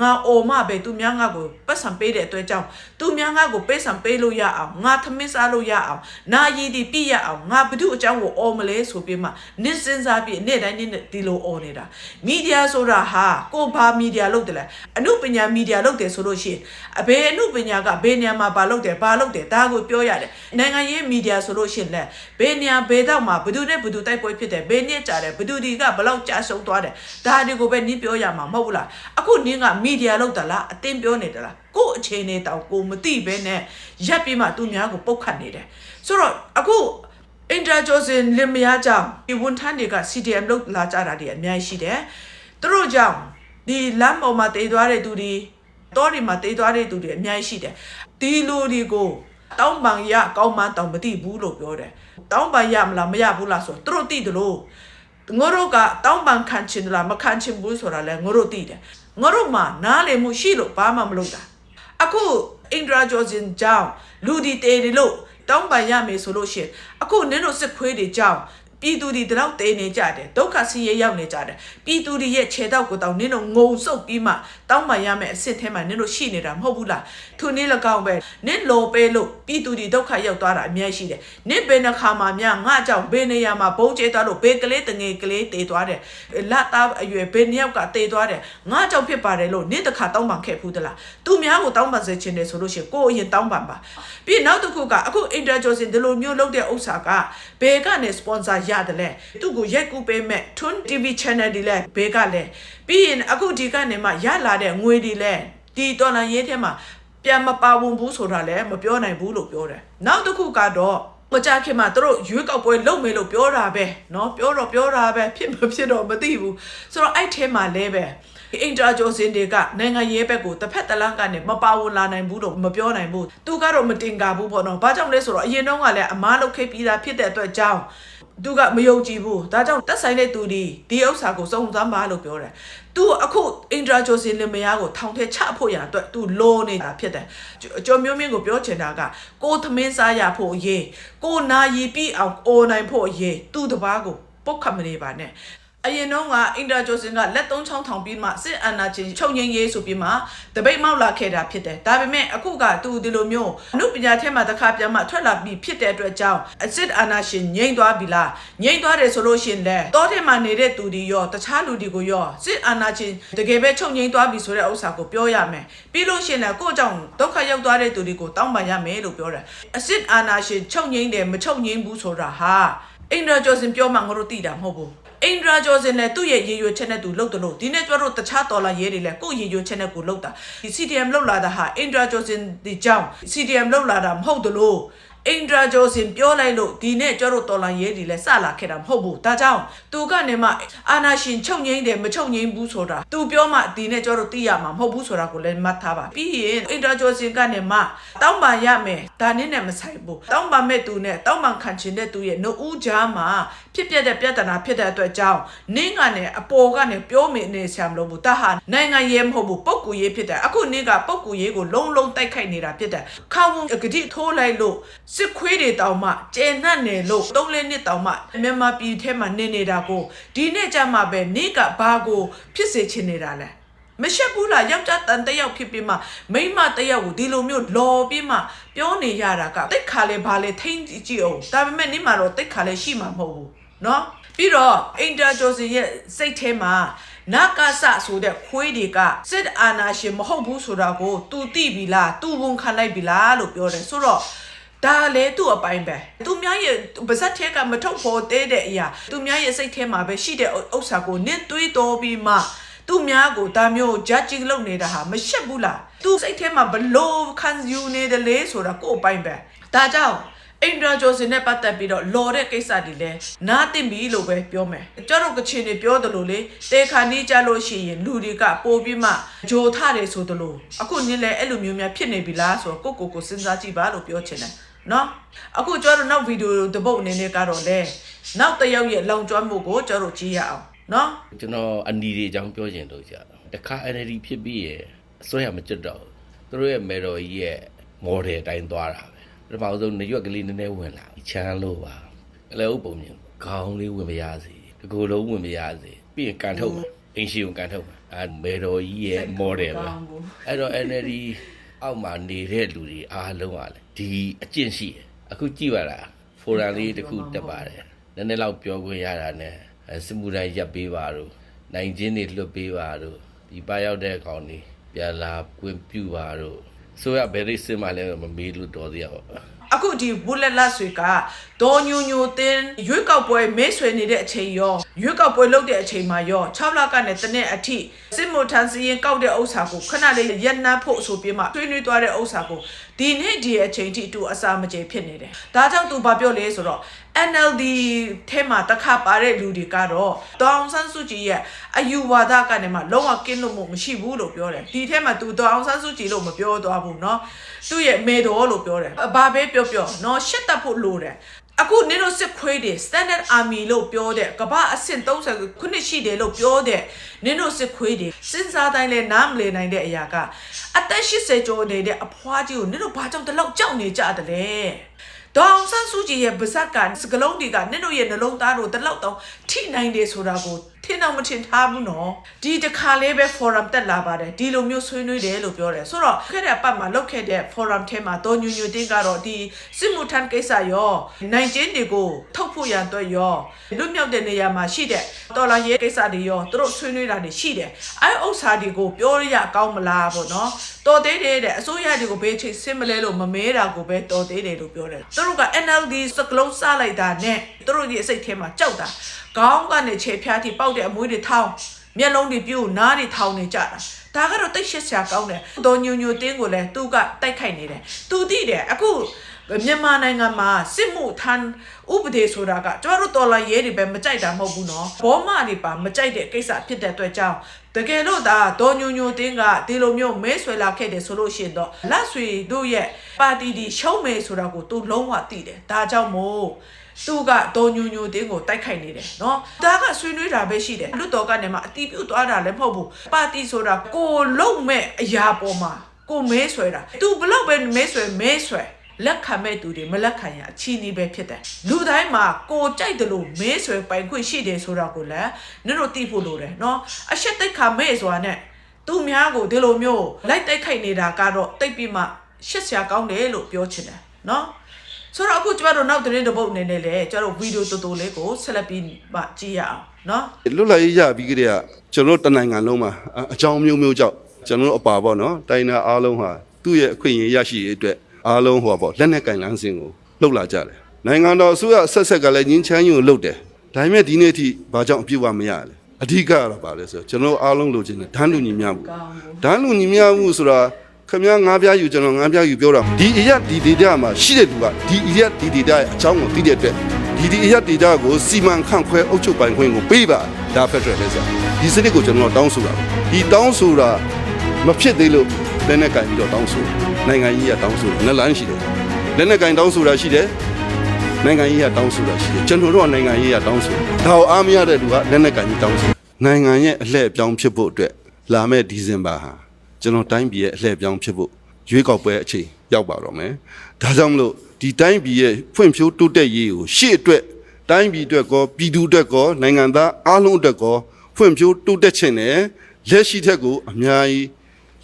ငါအော်မပဲသူများငါကိုပတ်စံပေးတဲ့အတွက်ကြောင့်သူများငါကိုပေးစံပေးလို့ရအောင်ငါသမင်းစားလို့ရအောင်နာရည်ဒီပြည့်ရအောင်ငါဘု து အကြောင်းကိုအော်မလဲဆိုပြီးမှနစ်စင်စားပြီးနေ့တိုင်းနေ့ဒီလိုအော် ော်နေတာမီဒီယာဆိုတာဟာကိုဘာမီဒီယာလုပ်တယ်လဲအမှုပညာမီဒီယာလုပ်တယ်ဆိုလို့ရှိရင်အဘယ်အမှုပညာကဘယ်နေရာမှာဘာလုပ်တယ်ဘာလုပ်တယ်ဒါကိုပြောရတယ်နိုင်ငံရေးမီဒီယာဆိုလို့ရှိရင်လဲဘယ်နေရာဘယ်တော့မှဘယ်သူနဲ့ဘယ်သူတိုက်ပွဲဖြစ်တယ်ဘယ်နှစ်ကြာတယ်ဘယ်သူဒီကဘယ်လောက်ကြာဆုံးသွားတယ်ဒါတွေကိုပဲနင်းပြောရမှာမဟုတ်ဘူးလားအခုနင်းကမီဒီယာလုပ်တာလားအတင်းပြောနေတယ်လားကို့အခြေအနေတောင်ကိုမသိဘဲနဲ့ရက်ပြီးမှသူများကိုပုတ်ခတ်နေတယ်ဆိုတော့အခု အင်တာဂျိုစင်လင်မယားကြောင့်ဒီဝန်ထမ်းတွေက CDM လောက်လာကြတာတွေအများကြီးရှိတယ်။သူတို့ကြောင့်ဒီလမ်းပေါ်မှာတည်သွားတဲ့သူတွေတောတွေမှာတည်သွားတဲ့သူတွေအများကြီးရှိတယ်။ဒီလူတွေကိုတောင်းပန်ရကောင်းမှန်းတောင်မသိဘူးလို့ပြောတယ်။တောင်းပန်ရမလားမရဘူးလားဆိုသူတို့သိတယ်လို့ငါတို့ကတောင်းပန်ခံချင်လားမခံချင်ဘူးဆိုတာလဲငါတို့သိတယ်။ငါတို့မှနားလည်မှုရှိလို့ဘာမှမလုပ်တာ။အခုအင်ဒရာဂျော်ဂျင်ကြောင့်လူဒီတေတွေလို့ တောင်းပန်ရမယ်ဆိုလို့ရှိရင်အခုနင်းတို့စစ်ခွေးတွေကြောင့်ပြည်သူတွေတလောက်တေနေကြတယ်ဒုက္ခဆင်းရဲရောက်နေကြတယ်ပြည်သူတွေရဲ့ခြေတောက်ကိုတောင်နင်းတို့ငုံဆုပ်ပြီးမှ တောင်းပန်ရမယ်အစ်စ်ထဲမှာနင်းတို့ရှိနေတာမဟုတ်ဘူးလားသူနင်းလကောင်းပဲနင်းလောပဲလို့ပြည်သူတွေဒုက္ခရောက်သွားတာအများကြီးရှိတယ်နင်းဘယ်နှခါမှများငါကြောင့်ဘယ်နေရာမှာဘုံကျဲသွားလို့ဘယ်ကလေးတငယ်ကလေးတေသွားတယ်လက်သားအရွယ်ဘယ်နှစ်ယောက်ကတေသွားတယ်ငါကြောင့်ဖြစ်ပါတယ်လို့နင်းတစ်ခါတောင်းပန်ခဲ့ဖူးသလားသူများကိုတောင်းပန်စေချင်တယ်ဆိုလို့ရှိရင်ကိုယ်အရင်တောင်းပန်ပါပြီးနောက်တစ်ခုကအခု Interjosin ဒီလိုမျိုးလုပ်တဲ့ဥစ္စာကဘယ်ကနေ sponsor ရတယ်လဲသူ့ကိုရက်ကူပေးမဲ့ Tun TV channel ဒီလဲဘယ်ကလဲပြီးရင်အခုဒီကနေမှရလာတဲ့ငွေဒီလဲဒီတော်လာရေးထဲမှာပြန်မပါဝင်ဘူးဆိုတာလည်းမပြောနိုင်ဘူးလို့ပြောတယ်နောက်တစ်ခုကတော့မကြခင်မှာသူတို့ရွေးကောက်ပွဲလုပ်မယ်လို့ပြောတာပဲเนาะပြောတော့ပြောတာပဲဖြစ်မဖြစ်တော့မသိဘူးဆိုတော့အဲ့ထဲမှာလဲပဲအင်တာဂျိုစင်တွေကနိုင်ငံရေးဘက်ကိုတစ်ဖက်တစ်လမ်းကနေမပါဝင်လာနိုင်ဘူးလို့မပြောနိုင်ဘူးသူကတော့မတင်ကာဘူးပေါ့နော်ဘာကြောင့်လဲဆိုတော့အရင်တုန်းကလည်းအမားလုတ်ခိပြီးသားဖြစ်တဲ့အတွက်ကြောင့် သူကမယုံကြည်ဘူးဒါကြောင့်တက်ဆိုင်တဲ့သူဒီဒီဥစ္စာကိုစုံစမ်းပါလို့ပြောတယ်သူအခုအင်တာဂျိုစင်လင်မယားကိုထောင်ထဲချဖို့ရအတွက်သူလိုနေတာဖြစ်တယ်ကျော်မျိုးမင်းကိုပြောချင်တာကကိုသမင်းစားရဖို့အရေးကိုနာရီပြီးအောင်အိုနိုင်ဖို့အရေးသူ့တပားကိုပုတ်ခတ်မနေပါနဲ့ အရင်တော့ကအင်တာဂျိုစင်ကလက်သုံးချောင်းထောင်ပြီးမှစစ်အာဏာရှင်ချုပ်ငိမ့်ရေးဆိုပြီးမှတပိတ်မောက်လာခဲ့တာဖြစ်တယ်ဒါပေမဲ့အခုကသူဒီလိုမျိုးအမှုပညာထဲမှာတစ်ခါပြန်မှထွက်လာပြီးဖြစ်တဲ့အတွက်ကြောင့်အစစ်အာဏာရှင်ငိမ့်သွားပြီလားငိမ့်သွားတယ်ဆိုလို့ရှိရင်လဲတောထဲမှာနေတဲ့သူတွေရောတခြားလူတွေကိုရောစစ်အာဏာရှင်တကယ်ပဲချုပ်ငိမ့်သွားပြီဆိုတဲ့ဥစ္စာကိုပြောရမယ်ပြီးလို့ရှိရင်လည်းကိုယ့်အကြောင့်ဒုက္ခရောက်သွားတဲ့သူတွေကိုတောင်းပန်ရမယ်လို့ပြောတယ်အစစ်အာဏာရှင်ချုပ်ငိမ့်တယ်မချုပ်ငိမ့်ဘူးဆိုတာဟာအင်ဒရာဂျိုစင်ပြောမှငါတို့သိတာမဟုတ်ဘူး အင်ဒရာဂျော်စင်လည်းသူ့ရဲ့ရေရွယ်ချက်နဲ့သူလှုပ်တယ်လို့ဒီနေ့ကျတော့တခြားတော်လာရဲတွေလည်းကိုယ့်ရေရွယ်ချက်နဲ့ကိုလှုပ်တာဒီ CDM လှုပ်လာတာဟာအင်ဒရာဂျော်စင်ဒီကြောင့် CDM လှုပ်လာတာမဟုတ်တယ်လို့အင်ဒရာဂျော်စင်ပြောလိုက်လို့ဒီနေ့ကျတော့တော်လာရဲတွေလည်းစလာခဲ့တာမဟုတ်ဘူးဒါကြောင့်သူကနေမှအာနာရှင်ချုပ်ငိမ့်တယ်မချုပ်ငိမ့်ဘူးဆိုတာသူပြောမှဒီနေ့ကျတော့သိရမှာမဟုတ်ဘူးဆိုတာကိုလည်းမှတ်ထားပါပြီးရင်အင်ဒရာဂျော်စင်ကနေမှတောင်းပန်ရမယ်ဒါနည်းနဲ့မဆိုင်ဘူးတောင်းပန်မဲ့သူနဲ့တောင်းပန်ခံချင်တဲ့သူရဲ့နှုတ်ဦးကြားမှာဖြစ်ပျက်တဲ့ပြဿနာဖြစ်တဲ့အတွက်ကြောင့်နင်းကနေအပေါ်ကနေပြောမိနေဆရာမလို့ဘူးဒါဟာနိုင်ငံရေးမဟုတ်ဘူးပုပ်ကူရေးဖြစ်တယ်အခုနင်းကပုပ်ကူရေးကိုလုံးလုံးတိုက်ခိုက်နေတာဖြစ်တယ်ခေါင်းကတိထိုးလိုက်လို့စစ်ခွေးတွေတောင်မှကျဲနှံ့နေလို့သုံးလေးနှစ်တောင်မှမြန်မာပြည်ထဲမှာနေနေတာကိုဒီနေ့ကျမှပဲနင်းကဘာကိုဖြစ်စေချင်နေတာလဲမရှက်ဘူးလားယောက်ျားတန်တစ်ယောက်ဖြစ်ပြီးမှမိန်းမတစ်ယောက်ကိုဒီလိုမျိုးလော်ပြီးမှပြောနေရတာကတိတ်ခါလေဘာလေထိမ့်ကြည့်အောင်ဒါပေမဲ့နင့်မှာတော့တိတ်ခါလေရှိမှာမဟုတ်ဘူး เนาะပြီးတော့အင်တာဂျိုစင်ရဲ့စိတ်ထဲမှာနာကာဆဆိုတဲ့ခွေးတွေကစစ်အာဏာရှင်မဟုတ်ဘူးဆိုတာကို तू သိပြီလား तू ဝန်ခံလိုက်ပြီလားလို့ပြောတယ်ဆိုတော့ဒါလေသူ့အပိုင်းပဲသူများရဲ့ပါဇက်ထဲကမထုတ်ဖို့တဲတဲ့အရာသူများရဲ့စိတ်ထဲမှာပဲရှိတဲ့ဥစ္စာကိုနင့်တွေးတော်ပြီးမှ သူများကိုဒါမျိုး judging လုပ်နေတာဟာမရှက်ဘူးလားသူစိတ်ထဲမှာဘလို့ခံယူနေတယ်လေဆိုတာကိုယ့်အပိုင်းပဲဒါကြောင့် အင်ဒရာဂျိုစင်နဲ့ပတ်သက်ပြီးတော့လော်တဲ့ကိစ္စတွေလဲနားတင်ပြီလို့ပဲပြောမယ်ကျတော့ကချင်တွေပြောတယ်လို့လေတေခါနေကြလို့ရှိရင်လူတွေကပို့ပြီးမှဂျိုထတယ်ဆိုတယ်လို့အခုနင်းလဲအဲ့လိုမျိုးများဖြစ်နေပြီလားဆိုတော့ကိုကိုကိုစဉ်းစားကြည့်ပါလို့ပြောချင်တယ်နော်အခုကျတော့နောက်ဗီဒီယိုတစ်ပုတ်အနေနဲ့ကတော့လေနောက်တစ်ယောက်ရဲ့လောင်ကျွမ်းမှုကိုကျတော့ကြည့်ရအောင်နော်ကျွန်တော်အနီတွေအကြောင်းပြောချင်လို့ကြာတခါ NLD ဖြစ်ပြီးရအစိုးရမကြွတော့ဘူးသူတို့ရဲ့မေတော်ကြီးရဲ့ model အတိုင်းသွားတာ ပဲပထမဆုံးနေရွက်ကလေးနည်းနည်းဝင်လာချမ်းလို့ပါအလဲဥပုံမြင်ခေါင်းလေးဝင်မရစီဒီကိုယ်လုံးဝင်မရစေပြီးရင်ကန်ထုတ်မှာအင်ရှင်ကိုကန်ထုတ်မှာအဲမေတော်ကြီးရဲ့ model ပါအဲ့တော့ NLD အောက်မှာနေတဲ့လူတွေအားလုံးကလေဒီအကျင့်ရှိတယ်အခုကြည့်ပါလားဖိုရမ်လေးတစ်ခုတက်ပါတယ်နည်းနည်းတော့ပြောခွင့်ရတာ ਨੇ အဲစမှုတိုင်းရပ်ပေးပါတို့နိုင်ချင်းတွေလွတ်ပေးပါတို့ဒီပါရောက်တဲ့ကောင်တွေပြန်လာကွင်းပြူပါတို့ ဆိုရဘယ်ရိစင်မှလည်းမမေးလို့တော်သေးရပါဘူးအခုဒီဘူလက်လက်ဆွေကဒေါ်ညိုညိုတင်းရွေးကောက်ပွဲမဲဆွေနေတဲ့အချိန်ရောရွေးကောက်ပွဲလုပ်တဲ့အချိန်မှာရော6လကနေတနေ့အထိစစ်မှုထမ်းစီရင်ကောက်တဲ့ဥစ္စာကိုခဏလေးရက်နှပ်ဖို့ဆိုပြီးမှဆွေးနွေးသွားတဲ့ဥစ္စာကိုဒီနေ့ဒီအချိန်ထိသူအစာမကြေဖြစ်နေတယ်။ဒါကြောင့်သူဘာပြောလဲဆိုတော့ NLD ထဲမှာတစ်ခါပါတဲ့လူတွေကတော့တောင်ဆန်းစုကြည်ရဲ့အယူဝါဒကနေမှလုံးဝကင်းလို့မရှိဘူးလို့ပြောတယ်ဒီထဲမှာသူတောင်ဆန်းစုကြည်လို့မပြောသွားဘူးเนาะသူ့ရဲ့မေတော်လို့ပြောတယ်ဘာပဲပြောပြောเนาะရှစ်တက်ဖို့လိုတယ်အခုနင်တို့စစ်ခွေးတွေ standard army လို့ပြောတဲ့ကမ္ဘာအဆင့်30ခုနှစ်ရှိတယ်လို့ပြောတဲ့နင်တို့စစ်ခွေးတွေစဉ်းစားတိုင်းလဲနားမလည်နိုင်တဲ့အရာကအသက်80ကျော်နေတဲ့အဖွားကြီးကိုနင်တို့ဘာကြောင့်ဒီလောက်ကြောက်နေကြတယ်လဲ ဒေါအောင်ဆန်းစုကြည်ရဲ့ဗဇက်ကစကလုံးတွေကနင့်တို့ရဲ့နှလုံးသားတို့တလောက်တော့ထိနိုင်တယ်ဆိုတာကို ထင်တော့မထင်ထားဘူးနော်ဒီတစ်ခါလေးပဲ forum တက်လာပါတယ်ဒီလိုမျိုးဆွေးနွေးတယ်လို့ပြောတယ်ဆိုတော့ခဲ့တဲ့အပတ်မှာလောက်ခဲ့တဲ့ forum ထဲမှာတော်ညူညူတင်းကတော့ဒီစစ်မှုထမ်းကိစ္စရောနိုင်ကျင်းတွေကိုထုတ်ဖို့ရန်အတွက်ရောလွတ်မြောက်တဲ့နေရာမှာရှိတဲ့တော်လာရေးကိစ္စတွေရောသူတို့ဆွေးနွေးတာတွေရှိတယ်အဲဥစ္စာတွေကိုပြောရကောင်းမလားပေါ့နော်တော်သေးတယ်တဲ့အစိုးရတွေကိုဘေးချိတ်ဆင်းမလဲလို့မမဲတာကိုပဲတော်သေးတယ်လို့ပြောတယ်သူတို့က NLD စကလုံးစားလိုက်တာနဲ့သူတို့ဒီအစိတ်ထဲမှာကြောက်တာ ခေါင်းကနေခြေဖျားထိပေါက်တဲ့အမွေးတွေထောင်းမျက်လုံးတွေပြို့နားတွေထောင်းနေကြတာဒါကတော့တိတ်ရှက်စရာကောင်းတယ်တော်ညူညူတင်းကိုလည်းသူကတိုက်ခိုက်နေတယ်သူသိတယ်အခုမြန်မာနိုင်ငံမှာစစ်မှုထမ်းဥပဒေဆိုတာကကျမတို့တော်လိုင်းရဲတွေပဲမကြိုက်တာမဟုတ်ဘူးနော်ဘောမတွေပါမကြိုက်တဲ့ကိစ္စဖြစ်တဲ့အတွက်ကြောင့်တကယ်လို့ဒါဒေါ်ညိုညိုတင်းကဒီလိုမျိုးမဲဆွဲလာခဲ့တယ်ဆိုလို့ရှိရင်တော့လက်ဆွေတို့ရဲ့ပါတီဒီရှုံးမယ်ဆိုတာကိုသူလုံးဝသိတယ်ဒါကြောင့်မို့ သူကဒေါ်ညိုညိုတင်းကိုတိုက်ခိုက်နေတယ်နော်ဒါကဆွေးနွေးတာပဲရှိတယ်လွတ်တော်ကနေမှအတီးပြုတ်သွားတာလည်းမဟုတ်ဘူးပါတီဆိုတာကိုလုံးမဲ့အရာပေါ်မှာကိုမဲဆွဲတာ तू ဘလောက်ပဲမဲဆွဲမဲဆွဲလက်ခံမဲ့သူတွေမလက်ခံရင်အချီးနှီးပဲဖြစ်တယ်လူတိုင်းမှာကိုကြိုက်တယ်လို့မဲဆွဲပိုင်ခွင့်ရှိတယ်ဆိုတာကိုလည်းနင်တို့သိဖို့လိုတယ်နော်အရှက်တိတ်ခါမဲ့ဆိုတာနဲ့သူများကိုဒီလိုမျိုးလိုက်တိုက်ခိုက်နေတာကတော့တိတ်ပြီးမှရှက်စရာကောင်းတယ်လို့ပြောချင်တယ်နော် ဆိုတော့အခုကျမတို့နောက်သတင်းတစ်ပုတ်အနေနဲ့လေကျမတို့ဗီဒီယိုတူတူလေးကိုဆက်လက်ပြီးမှကြည့်ရအောင်နော်လွတ်လပ်ရေးရပြီးကြတဲ့ကကျွန်တော်တို့တနိုင်ငံလုံးမှာအအကြောင်းမျိုးမျိုးကြောင့်ကျွန်တော်တို့အပါပေါ့နော်တိုင်းနာအားလုံးဟာသူ့ရဲ့အခွင့်အရေးရရှိရေးအတွက်အားလုံးဟောပေါ့လက်နက်ကင်လန်းစင်ကိုလှုပ်လာကြတယ်နိုင်ငံတော်အစိုးရဆက်ဆက်ကလည်းငင်းချမ်းယူကိုလှုပ်တယ်ဒါပေမဲ့ဒီနေ့အထိဘာကြောင့်အပြည့်အဝမရလဲအဓိကကတော့ပါလဲဆိုတော့ကျွန်တော်တို့အားလုံးလိုချင်တယ်ဓာတ်လူညီမျှမှုကောင်းဘူးဓာတ်လူညီမျှမှုဆိုတာ ခမည်းငါးပြားယူကျွန်တော်ငါးပြားယူပြောတာဒီအရက်ဒီဒေတာမှာရှိတဲ့သူကဒီအရက်ဒီဒေတာရဲ့အကြောင်းကိုသိတဲ့အတွက်ဒီဒီအရက်ဒေတာကိုစီမံခန့်ခွဲအုပ်ချုပ်ပိုင်ခွင့်ကိုပေးပါဒါဖက်ဒရယ်လဲဆိုဒီစနစ်ကိုကျွန်တော်တောင်းဆိုတာဒီတောင်းဆိုတာမဖြစ်သေးလို့လက်နဲ့ကင်ပြီးတော့တောင်းဆိုနိုင်ငံကြီးကတောင်းဆိုနလန်းရှိတယ်လက်နဲ့ကင်တောင်းဆိုတာရှိတယ်နိုင်ငံကြီးကတောင်းဆိုတာရှိတယ်ကျွန်တော်တို့ကနိုင်ငံကြီးကတောင်းဆိုဒါကိုအားမရတဲ့လူကလက်နဲ့ကင်ကြီးတောင်းဆိုနိုင်ငံရဲ့အလှည့်အပြောင်းဖြစ်ဖို့အတွက်လာမယ့်ဒီဇင်ဘာဟာ ကျွန်တော်တိုင်းပြည်ရဲ့အလှည့်အပြောင်းဖြစ်ဖို့ရွေးကောက်ပွဲအချိန်ရောက်ပါတော့မယ်ဒါကြောင့်မလို့ဒီတိုင်းပြည်ရဲ့ဖွံ့ဖြိုးတိုးတက်ရေးကိုရှေ့အတွက်တိုင်းပြည်အတွက်ကောပြည်သူအတွက်ကောနိုင်ငံသားအားလုံးအတွက်ကောဖွံ့ဖြိုးတိုးတက်ခြင်းနဲ့လက်ရှိထက်ကိုအများကြီး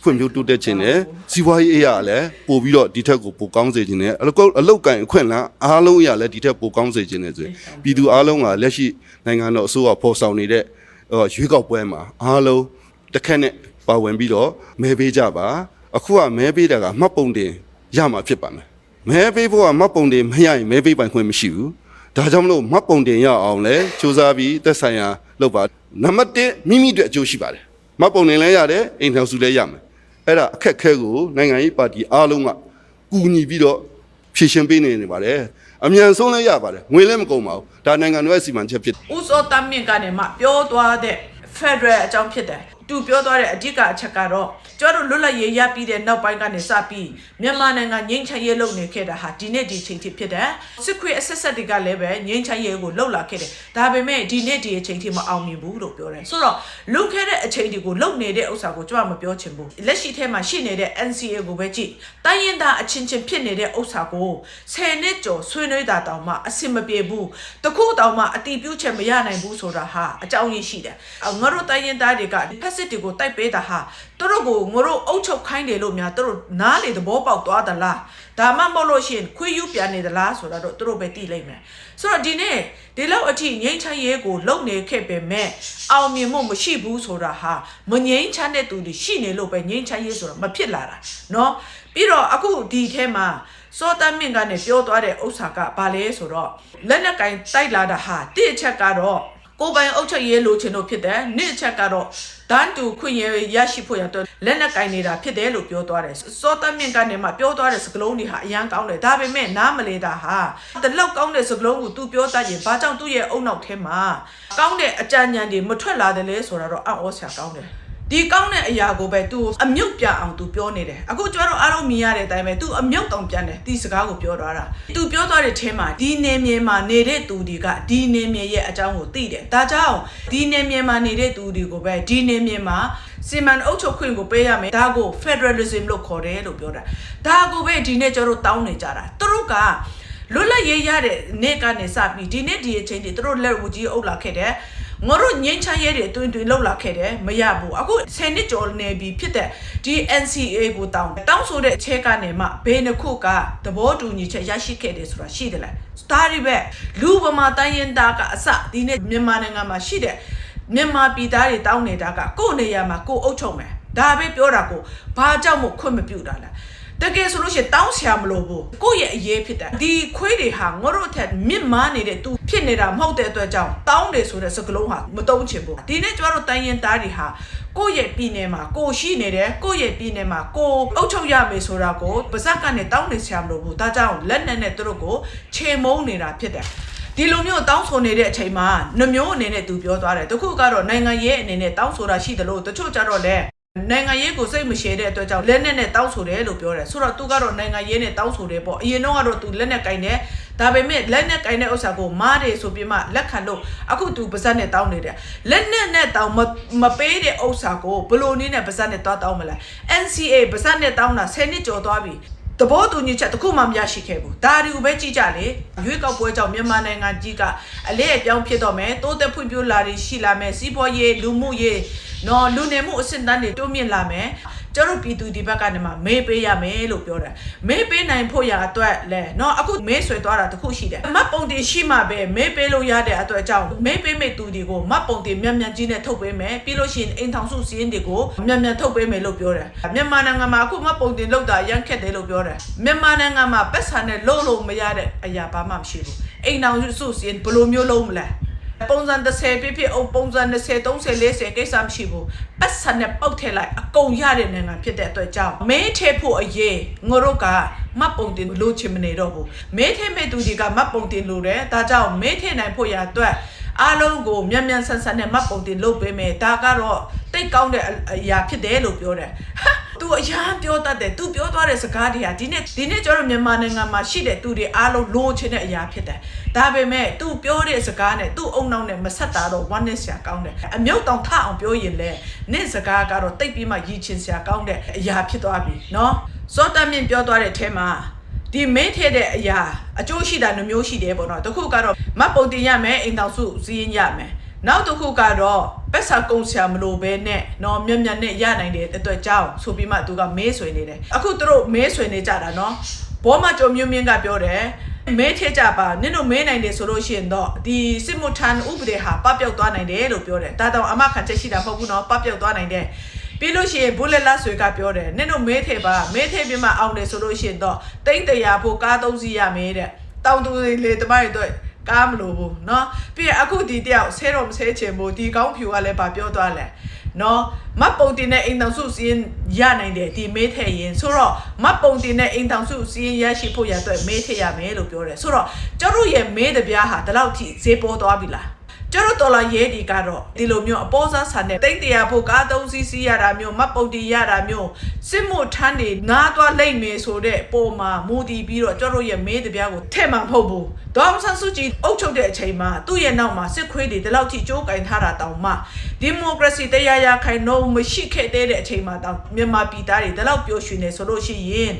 ဖွံ့ဖြိုးတိုးတက်ခြင်းနဲ့စီးပွားရေးအရာလည်းပို့ပြီးတော့ဒီထက်ကိုပိုကောင်းစေခြင်းနဲ့အလုတ်အလုတ်ကန်အခွင့်အလမ်းအားလုံးအရာလည်းဒီထက်ပိုကောင်းစေခြင်းနဲ့ဆိုရင်ပြည်သူအားလုံးကလက်ရှိနိုင်ငံတော်အစိုးရဖော်ဆောင်နေတဲ့ဟိုရွေးကောက်ပွဲမှာအားလုံးတစ်ခက်နဲ့ ပါဝင်ပြီးတော့မဲပေးကြပါအခုကမဲပေးတာကမှတ်ပုံတင်ရမှာဖြစ်ပါမယ်မဲပေးဖို့ကမှတ်ပုံတင်မရရင်မဲပေးပိုင်ခွင့်မရှိဘူးဒါကြောင့်မလို့မှတ်ပုံတင်ရအောင်လဲစူးစမ်းပြီးသက်ဆိုင်ရာလုပ်ပါနံပါတ်1မိမိတို့အကျိုးရှိပါတယ်မှတ်ပုံတင်လည်းရတယ်အိမ်ထောင်စုလည်းရမယ်အဲ့ဒါအခက်အခဲကိုနိုင်ငံရေးပါတီအားလုံးကကူညီပြီးတော့ဖြည့်ရှင်းပေးနေနေပါတယ်အမြန်ဆုံးလည်းရပါတယ်ငွေလည်းမကုန်ပါဘူးဒါနိုင်ငံတော်ရဲ့စီမံချက်ဖြစ်တယ်ဦးစောတမ်းမြင့်ကနေမှပြောသွားတဲ့ Federal အကြောင်းဖြစ်တယ် သူပြောသွားတဲ့အဓိကအချက်ကတော့ ကျွန်တော်တို့လွတ်လပ်ရေးရပြီးတဲ့နောက်ပိုင်းကနေစပြီးမြန်မာနိုင်ငံငြိမ်းချမ်းရေးလုပ်နေခဲ့တာဟာဒီနေ့ဒီချိန်ထိဖြစ်တယ်စစ်ခွေအဆက်ဆက်တွေကလည်းပဲငြိမ်းချမ်းရေးကိုလှုပ်လာခဲ့တယ်ဒါပေမဲ့ဒီနေ့ဒီအချိန်ထိမအောင်မြင်ဘူးလို့ပြောတယ်ဆိုတော့လွန်ခဲ့တဲ့အချိန်တွေကိုလှုပ်နေတဲ့ဥစ္စာကိုကျွန်တော်မပြောချင်ဘူးလက်ရှိထဲမှာရှိနေတဲ့ NCA ကိုပဲကြည့်တိုင်းရင်သားအချင်းချင်းဖြစ်နေတဲ့ဥစ္စာကို10နှစ်ကျော်ဆွေးနွေးတာတောင်မှအဆင်မပြေဘူးတခုတောင်မှအတီးပြုတ်ချက်မရနိုင်ဘူးဆိုတာဟာအကြောင်းရင်းရှိတယ်အော်ငါတို့တိုင်းရင်သားတွေကဖက်စစ်တွေကိုတိုက်ပေးတာဟာသူတို့ကိုငါတို့အုပ်ချုပ်ခိုင်းတယ်လို့များသူတို့နားလေသဘောပေါက်သွားသလားဒါမှမဟုတ်လို့ရှိရင်ခွေးယူပြန်နေသလားဆိုတာတော့သူတို့ပဲသိလိမ့်မယ်ဆိုတော့ဒီနေ့ဒီလောက်အထိငြိမ်းချမ်းရေးကိုလုံနေခဲ့ပေမဲ့အောင်မြင်မှုမရှိဘူးဆိုတာဟာမငြိမ်းချမ်းတဲ့သူတွေရှိနေလို့ပဲငြိမ်းချမ်းရေးဆိုတာမဖြစ်လာတာเนาะပြီးတော့အခုဒီထဲမှာစောတမင်ကနေပြောသွားတဲ့ဥစ္စာကဘာလဲဆိုတော့လက်နက်ကင်တိုက်လာတာဟာတစ်အချက်ကတော့ကိုယ်ပိုင်အုပ်ချုပ်ရေးလိုချင်လို့ဖြစ်တယ်နှစ်အချက်ကတော့ တန်းတူခွင့်ရရရှိဖို့ရတော့လက်နက်ကင်နေတာဖြစ်တယ်လို့ပြောသွားတယ်စောတမင်ကနေမှပြောသွားတဲ့စကလုံးတွေဟာအရန်ကောင်းတယ်ဒါပေမဲ့နားမလဲတာဟာတလောက်ကောင်းတဲ့စကလုံးကို तू ပြောတတ်ရင်ဘာကြောင့်သူ့ရဲ့အုံနောက်ထဲမှာကောင်းတဲ့အကြံဉာဏ်တွေမထွက်လာတယ်လဲဆိုတာတော့အံ့ဩစရာကောင်းတယ် ဒီကောင်းတဲ့အရာကိုပဲ तू အမြုပ်ပြအောင် तू ပြောနေတယ်အခုကျတော့အားလုံးမြင်ရတဲ့အတိုင်းပဲ तू အမြုပ်တောင်ပြန်တယ်ဒီစကားကိုပြောသွားတာ तू ပြောသွားတဲ့ထဲမှာဒီနေမြေမှာနေတဲ့သူတွေကဒီနေမြေရဲ့အကြောင်းကိုသိတယ်ဒါကြောင့်ဒီနေမြေမှာနေတဲ့သူတွေကိုပဲဒီနေမြေမှာစီမံအုပ်ချုပ်ခွင့်ကိုပေးရမယ်ဒါကို federalism လို့ခေါ်တယ်လို့ပြောတာဒါကိုပဲဒီနေ့ကျတော့တောင်းနေကြတာသူတို့က လွတ်လပ်ရေးရတဲ့နေ့ကနေစပြီးဒီနေ့ဒီအချိန်တွေသူတို့လက်ဝကြီးအုပ်လာခဲ့တယ် ငါတို့ငင်းချမ်းရဲတွေတွင်တွင်လောက်လာခဲ့တယ်မရဘူးအခု10နှစ်ကျော်နေပြီဖြစ်တဲ့ဒီ NCA ကိုတောင်းတောင်းဆိုတဲ့အချက်ကနေမှဘယ်နှခုကသဘောတူညီချက်ရရှိခဲ့တယ်ဆိုတာရှိတယ်လားဒါတွေပဲလူပမာတိုင်းရင်သားကအစဒီနေ့မြန်မာနိုင်ငံမှာရှိတဲ့မြန်မာပြည်သားတွေတောင်းနေတာကကိုယ့်နေရာမှာကိုယ်အုပ်ချုပ်မယ်ဒါပဲပြောတာကိုဘာကြောင့်မို့ခွင့်မပြုတာလဲ တကယ်ဆိုလို့ရှိရင်တောင်းဆရာမလို့ဘူးကိုယ့်ရဲ့အရေးဖြစ်တယ်ဒီခွေးတွေဟာငါတို့အထက်မြင့်မားနေတဲ့သူဖြစ်နေတာမဟုတ်တဲ့အတွက်ကြောင့်တောင်းတယ်ဆိုတဲ့စကလုံးဟာမတုံးချင်ဘူးဒီနေ့ကျမတို့တိုင်းရင်သားတွေဟာကိုယ့်ရဲ့ပြည်နယ်မှာကိုရှိနေတယ်ကိုယ့်ရဲ့ပြည်နယ်မှာကိုအုပ်ချုပ်ရမယ်ဆိုတာကိုပါဇက်ကနေတောင်းနေဆရာမလို့ဘူးဒါကြောင့်လက်နဲ့နဲ့သူတို့ကိုခြေမုံနေတာဖြစ်တယ်ဒီလိုမျိုးတောင်းဆိုနေတဲ့အချိန်မှာနှမျိုးအနေနဲ့သူပြောသွားတယ်တခုကတော့နိုင်ငံရေးအနေနဲ့တောင်းဆိုတာရှိတယ်လို့တချို့ကြတော့လည်း နိုင်ငံရေးကိုစိတ်မရှည်တဲ့အတွက်ကြောင့်လက်နဲ့နဲ့တောင်းဆိုတယ်လို့ပြောတယ်ဆိုတော့သူကတော့နိုင်ငံရေးနဲ့တောင်းဆိုတယ်ပေါ့အရင်တော့ကတော့သူလက်နဲ့ကင်တယ်ဒါပေမဲ့လက်နဲ့ကင်တဲ့ဥစ္စာကိုမားတယ်ဆိုပြီးမှလက်ခံလို့အခုသူပါဇက်နဲ့တောင်းနေတယ်လက်နဲ့နဲ့တောင်းမမပေးတဲ့ဥစ္စာကိုဘလို့နည်းနဲ့ပါဇက်နဲ့တောင်းတောင်းမလဲ NCA ပါဇက်နဲ့တောင်းတာ10နှစ်ကျော်သွားပြီတဘောတူညီချက်တစ်ခုမှမရရှိခဲ့ဘူးဒါဒီကိုပဲကြည့်ကြလေရွေးကောက်ပွဲကြောင့်မြန်မာနိုင်ငံကြီးကအလဲအပြောင်းဖြစ်တော့မယ်တိုးတက်ဖွံ့ဖြိုးလာတွေရှိလာမယ်စီးပွားရေးလူမှုရေး နော်လူနေမှုအဆင့်တန်းတွေတိုးမြင့်လာမယ်ကျတို့ပြည်သူဒီဘက်ကနေမှမေးပေးရမယ်လို့ပြောတယ်မေးပေးနိုင်ဖို့ရအတွက်လဲနော်အခုမေးဆွဲသွားတာတစ်ခုရှိတယ်မတ်ပုံတင်ရှိမှပဲမေးပေးလို့ရတဲ့အတွက်ကြောင့်မေးပေးမဲ့သူတွေကိုမတ်ပုံတင်မြန်မြန်ကြီးနဲ့ထုတ်ပေးမယ်ပြီးလို့ရှိရင်အိမ်ထောင်စုစီးရင်တွေကိုမြန်မြန်ထုတ်ပေးမယ်လို့ပြောတယ်မြန်မာနိုင်ငံမှာအခုမတ်ပုံတင်လောက်တာရန်ခက်တယ်လို့ပြောတယ်မြန်မာနိုင်ငံမှာပတ်စံနဲ့လုံးလုံးမရတဲ့အရာဘာမှမရှိဘူးအိမ်ထောင်စုစီးရင်ဘယ်လိုမျိုးလုံးမလဲ ပုံစံ30ပြည့်ပြည့်အုပ်ပုံစံ20 30 40ကိစ္စမရှိဘူးပတ်စံနဲ့ပောက်ထည့်လိုက်အကုန်ရတဲ့နိုင်ငံဖြစ်တဲ့အတွက်ကြောင့်မဲထဲဖို့အရေးငါတို့ကမတ်ပုံတင်လို့ချင်မနေတော့ဘူးမဲထဲမဲ့သူတွေကမတ်ပုံတင်လို့တယ်ဒါကြောင့်မဲထဲနိုင်ဖို့ရအတွက်အားလုံးကိုမြန်မြန်ဆန်ဆန်နဲ့မတ်ပုံတင်လုပ်ပေးမယ်ဒါကတော့တိတ်ကောင်းတဲ့အရာဖြစ်တယ်လို့ပြောတယ်ဟာ သူအရာပြောတတ်တယ်သူပြောသွားတဲ့စကားတွေဟာဒီနေ့ဒီနေ့ကျတော့မြန်မာနိုင်ငံမှာရှိတဲ့သူတွေအားလုံးလိုချင်တဲ့အရာဖြစ်တယ်ဒါပေမဲ့သူပြောတဲ့စကားနဲ့သူ့အုံနောက်နဲ့မဆက်တာတော့ one နဲ့ဆရာကောင်းတယ်အမြုပ်တောင်ထအောင်ပြောရင်လေနေ့စကားကတော့တိတ်ပြီးမှရည်ချင်ဆရာကောင်းတဲ့အရာဖြစ်သွားပြီเนาะစောတမင်ပြောသွားတဲ့အထဲမှာဒီမင်းထည့်တဲ့အရာအကျိုးရှိတာနှမျိုးရှိတယ်ပေါ့နော်တခုကတော့မတ်ပုံတင်ရမယ်အိမ်တော်စုစီးရင်ရမယ် နောက်တစ်ခုကတော့ပက်ဆာကုံဆရာမလို့ပဲနဲ့နော်မြက်မြက်နဲ့ရနိုင်တဲ့အတွက်ကြောင့်ဆိုပြီးမှသူကမဲဆွေနေတယ်အခုသူတို့မဲဆွေနေကြတာနော်ဘောမကျော်မြင့်မြင့်ကပြောတယ်မဲထည့်ကြပါနင်တို့မဲနိုင်တယ်ဆိုလို့ရှိရင်တော့ဒီစစ်မှုထမ်းဥပဒေဟာပပျောက်သွားနိုင်တယ်လို့ပြောတယ်ဒါတောင်အမခံချက်ရှိတာမဟုတ်ဘူးနော်ပပျောက်သွားနိုင်တယ်ပြီးလို့ရှိရင်ဘူလက်လက်ဆွေကပြောတယ်နင်တို့မဲထည့်ပါမဲထည့်ပြီးမှအောင်တယ်ဆိုလို့ရှိရင်တော့တိမ့်တရာဖို့ကားသုံးစီးရမယ်တဲ့တောင်သူတွေလေတမိုင်းတို့ ကားမလို့ဘူးเนาะပြီးရင်အခုဒီတယောက်ဆဲတော့မဆဲချင်ဘူးဒီကောင်းဖြူကလည်းဗာပြောသွားလဲနော်မတ်ပုံတင်တဲ့အိမ်တောင်စုစီးရင်ရနိုင်တယ်ဒီမေးထည့်ရင်ဆိုတော့မတ်ပုံတင်တဲ့အိမ်တောင်စုစီးရင်ရရှိဖို့ရအတွက်မေးထည့်ရမယ်လို့ပြောတယ်ဆိုတော့ကျတို့ရဲ့မေးတပြားဟာဒီလောက်ထိဈေးပေါ်သွားပြီလား ကျတို့တော်လာရဲဒီကတော့ဒီလိုမျိုးအပေါ်စားဆန်တဲ့တိတ်တရာဖို့ကားသုံးစီးစီးရတာမျိုးမတ်ပုတ်တီရတာမျိုးစစ်မှုထမ်းတွေနားသွားလိမ့်မယ်ဆိုတဲ့ပုံမှာမူတည်ပြီးတော့ကျတို့ရဲ့မေးတပြားကိုထဲ့မှာမဟုတ်ဘူးဒေါအောင်ဆန်းစုကြည်အုပ်ချုပ်တဲ့အချိန်မှာသူ့ရဲ့နောက်မှာစစ်ခွေးတွေဒီလောက်ထိကြိုးကင်ထားတာတောင်မှဒီမိုကရေစီတရားရခိုင်နှုံးမရှိခဲ့တဲ့အချိန်မှာတောင်မြန်မာပြည်သားတွေဒီလောက်ပျော်ရွှင်နေဆိုလို့ရှိရင်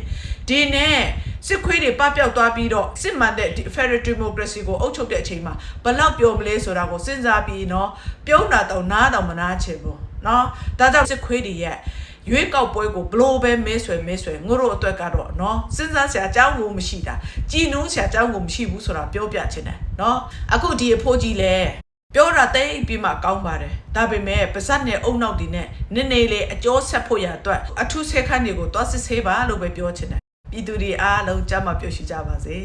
ဒီနဲ့စစ်ခွေးတွေပပျောက်သွားပြီးတော့စစ်မှန်တဲ့ဒီ Federal Democracy ကိုအုပ်ချုပ်တဲ့အချိန်မှာဘယ်လောက်ပျော်မလဲဆိုတာကိုစဉ်းစားပြီးเนาะပြုံးတာတောင်နားတောင်မနာချင်ဘူးเนาะဒါကြောင့်စစ်ခွေးတွေရဲ့ရွေးကောက်ပွဲကိုဘလို့ပဲမဲဆွယ်မဲဆွယ်ငို့တို့အတွက်ကတော့เนาะစဉ်းစားစရာအကြောင်းကိုမရှိတာကြည်နူးစရာအကြောင်းကိုမရှိဘူးဆိုတာပြောပြချင်တယ်เนาะအခုဒီအဖိုးကြီးလဲပြောတာတိတ်ပြီးမှကောင်းပါတယ်ဒါပေမဲ့ပါဇက်နဲ့အုံနောက်ဒီနဲ့နည်းနည်းလေးအကျော်ဆက်ဖို့ရအတွက်အထုဆဲခန်းတွေကိုသွားစစ်ဆေးပါလို့ပဲပြောချင်တယ် ပြည်သူတွေအားလုံးကြမ်းမပျော်ရှိကြပါစေ